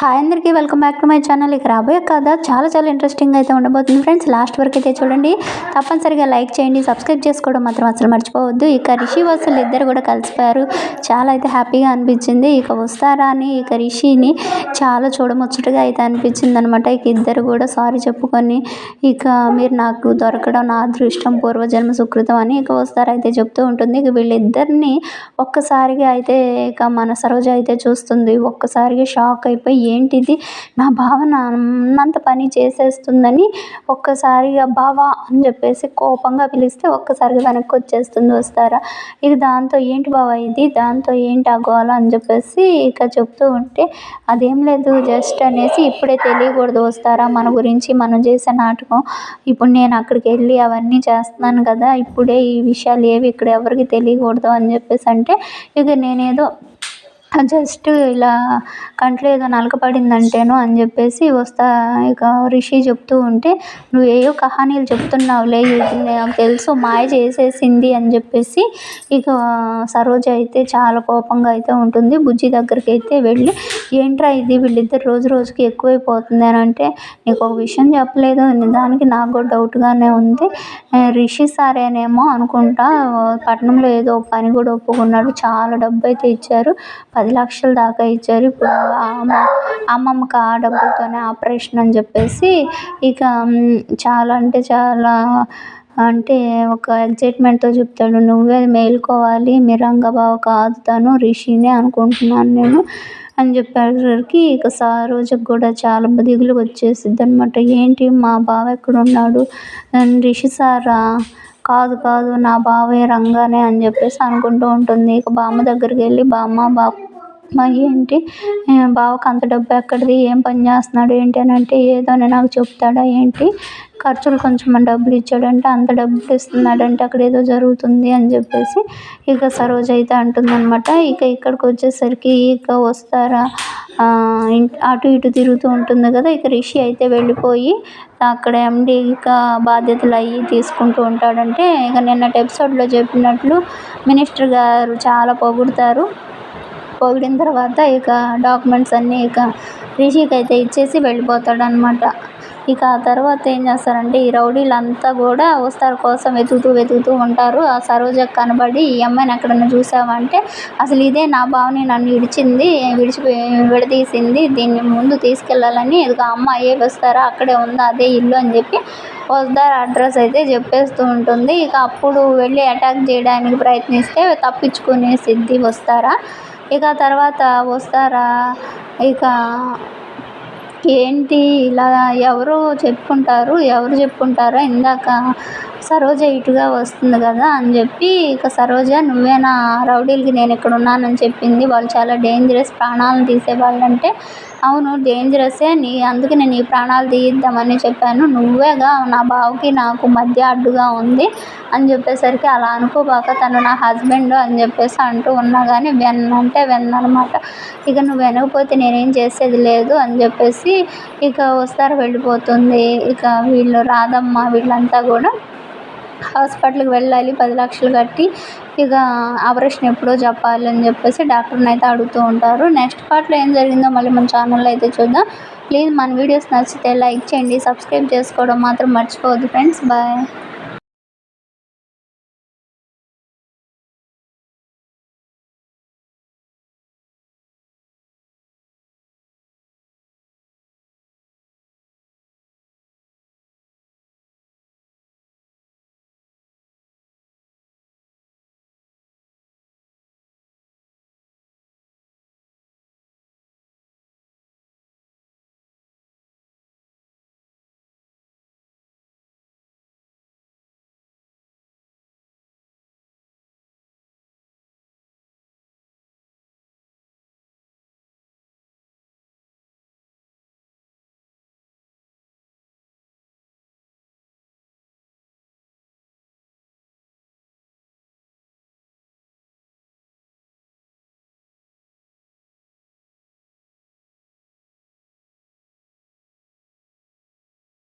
Hi అందరికీ welcome back to my channel ఇక రాబోయే కథ చాలా చాలా ఇంట్రెస్టింగ్ అయితే ఉండబోతుంది. ఫ్రెండ్స్ లాస్ట్ వరకు అయితే చూడండి. తప్పనిసరిగా లైక్ చేయండి. సబ్స్క్రైబ్ చేసుకోవడం మాత్రం అసలు మర్చిపోవద్దు. ఇక రిషి వసలు ఇద్దరు కూడా కలిసిపోయారు. చాలా అయితే హ్యాపీగా అనిపించింది. ఇక వస్తారా అని ఇక రిషిని చాలా చూడముచ్చటగా అయితే అనిపించింది అనమాట ఇక ఇద్దరు కూడా సారీ చెప్పుకొని ఇక మీరు నాకు దొరకడం నా అదృష్టం పూర్వజన్మ సుకృతం అని ఇక వస్తారా అయితే చెప్తూ ఉంటుంది. ఇక వీళ్ళిద్దరిని ఒక్కసారిగా అయితే ఇక మన సరోజ అయితే చూస్తుంది. ఒక్కసారిగా షాక్ అయిపోయి ఏంటిది? నా భావన అన్నంత పని చేసేస్తుందని ఒక్కసారిగా బావా అని చెప్పేసి కోపంగా పిలిస్తే ఒక్కసారిగా వెనక్కి వచ్చేస్తుంది వస్తారా? ఇక దాంతో ఏంటి బావా ఇది? దాంతో ఏంటి ఆ గోళ అని చెప్పేసి ఇక చెప్తూ ఉంటే అదేం లేదు జస్ట్ అనేసి ఇప్పుడే తెలియకూడదు వస్తారా? మన గురించి మనం చేసే నాటకం. ఇప్పుడు నేను అక్కడికి వెళ్ళి అవన్నీ చేస్తున్నాను కదా ఇప్పుడే ఈ విషయాలు ఏవి ఇక్కడ ఎవరికి తెలియకూడదు అని చెప్పేసి అంటే ఇక నేనేదో జస్ట్ ఇలా కంట్లో ఏదో నలక పడిందంటేను అని చెప్పేసి వస్తా ఇక రిషి చెప్తూ ఉంటే నువ్వు ఏయో కహానీలు చెప్తున్నావులే నాకు తెలుసు మాయ చేసేసింది అని చెప్పేసి ఇక సరోజ అయితే చాలా కోపంగా అయితే ఉంటుంది. బుజ్జి దగ్గరికి అయితే వెళ్ళి ఏంట్రా ఇది? వీళ్ళిద్దరు రోజు రోజుకి ఎక్కువైపోతుంది అని అంటే నీకు ఒక విషయం చెప్పలేదు దానికి నాకు కూడా డౌట్గానే ఉంది. రిషి సారేనేమో అనుకుంటా పట్నంలో ఏదో పని కూడా ఒప్పుకున్నాడు చాలా డబ్బు అయితే ఇచ్చారు పది లక్షల దాకా ఇచ్చారు. ఇప్పుడు అమ్మ అమ్మమ్మకి ఆ డబ్బులతోనే ఆపరేషన్ అని చెప్పేసి ఇక చాలా అంటే చాలా అంటే ఒక ఎగ్జైట్మెంట్తో చెప్తాడు. నువ్వే మేలుకోవాలి. మీ రంగబావ కాదు తను రిషినే అనుకుంటున్నాను నేను అని చెప్పేసరికి ఇక సరోజకు కూడా చాలా దిగులు వచ్చేసిద్ది అనమాట ఏంటి మా బావ ఎక్కడ ఉన్నాడు రిషి సారా కాదు కాదు నా బావే రంగానే అని చెప్పేసి అనుకుంటూ ఉంటుంది. ఇక బామ్మ దగ్గరికి వెళ్ళి బామ్మ బా మరి ఏంటి బావకు అంత డబ్బు ఎక్కడిది? ఏం పని చేస్తున్నాడు? ఏంటి అని అంటే ఏదో అని నాకు చెప్తాడా? ఏంటి? ఖర్చులు కొంచెం డబ్బులు ఇచ్చాడంటే అంత డబ్బులు ఇస్తున్నాడంటే అక్కడ ఏదో జరుగుతుంది అని చెప్పేసి ఇక సరోజ అయితే అంటుందన్నమాట. ఇక ఇక్కడికి వచ్చేసరికి ఇక వస్తారా? అటు ఇటు తిరుగుతూ ఉంటుంది కదా ఇక రిషి అయితే వెళ్ళిపోయి అక్కడ ఎండి ఇక బాధ్యతలు అవి తీసుకుంటూ ఉంటాడంటే ఇక నిన్నటి ఎపిసోడ్లో చెప్పినట్లు మినిస్టర్ గారు చాలా పొగుడతారు. పొగిడిన తర్వాత ఇక డాక్యుమెంట్స్ అన్నీ ఇక రిషికి అయితే ఇచ్చేసి వెళ్ళిపోతాడు అనమాట ఇక ఆ తర్వాత ఏం చేస్తారంటే ఈ రౌడీలంతా కూడా వస్తారు కోసం వెతుకుతూ వెతుకుతూ ఉంటారు. ఆ సరోజకు కనబడి ఈ అమ్మాయిని ఎక్కడన్నా చూసావంటే అసలు ఇదే నా భావని నన్ను విడిచింది విడిచిపోయి విడదీసింది దీన్ని ముందు తీసుకెళ్ళాలని ఇదిగో అమ్మాయి వస్తారా? అక్కడే ఉందా? అదే ఇల్లు అని చెప్పి వస్తారు. అడ్రస్ అయితే చెప్పేస్తూ ఉంటుంది. ఇక అప్పుడు వెళ్ళి అటాక్ చేయడానికి ప్రయత్నిస్తే తప్పించుకునే సిద్ధి వస్తారా? ఇక తర్వాత వస్తారా? ఇక ఏంటి ఇలా ఎవరు చెప్పుకుంటారు? ఎవరు చెప్పుకుంటారా? ఇందాక సరోజ ఇటుగా వస్తుంది కదా అని చెప్పి ఇక సరోజ నువ్వేనా రౌడీలకి నేను ఇక్కడ ఉన్నానని చెప్పింది. వాళ్ళు చాలా డేంజరస్ ప్రాణాలను తీసేవాళ్ళంటే అవును డేంజరసే నీ అందుకే నేను ఈ ప్రాణాలు తీయిద్దామని చెప్పాను. నువ్వేగా నా బావకి నాకు మధ్య అడ్డుగా ఉంది అని చెప్పేసరికి అలా అనుకోబాక తను నా హస్బెండ్ అని చెప్పేసి అంటూ ఉన్నా కానీ వెన్ అంటే వెన్ అనమాట ఇక నువ్వు వెనకపోతే నేనేం చేసేది లేదు అని చెప్పేసి ఇక వస్తారు వెళ్ళిపోతుంది. ఇక వీళ్ళు రాదమ్మ వీళ్ళంతా కూడా హాస్పిటల్కి వెళ్ళాలి పది లక్షలు కట్టి ఇక ఆపరేషన్ ఎప్పుడో చెప్పాలి అని చెప్పేసి డాక్టర్ని అయితే అడుగుతూ ఉంటారు. నెక్స్ట్ పార్ట్లో ఏం జరిగిందో మళ్ళీ మన ఛానల్లో అయితే చూద్దాం. ప్లీజ్ మన వీడియోస్ నచ్చితే లైక్ చేయండి సబ్స్క్రైబ్ చేసుకోవడం మాత్రం మర్చిపోవద్దు ఫ్రెండ్స్. బాయ్.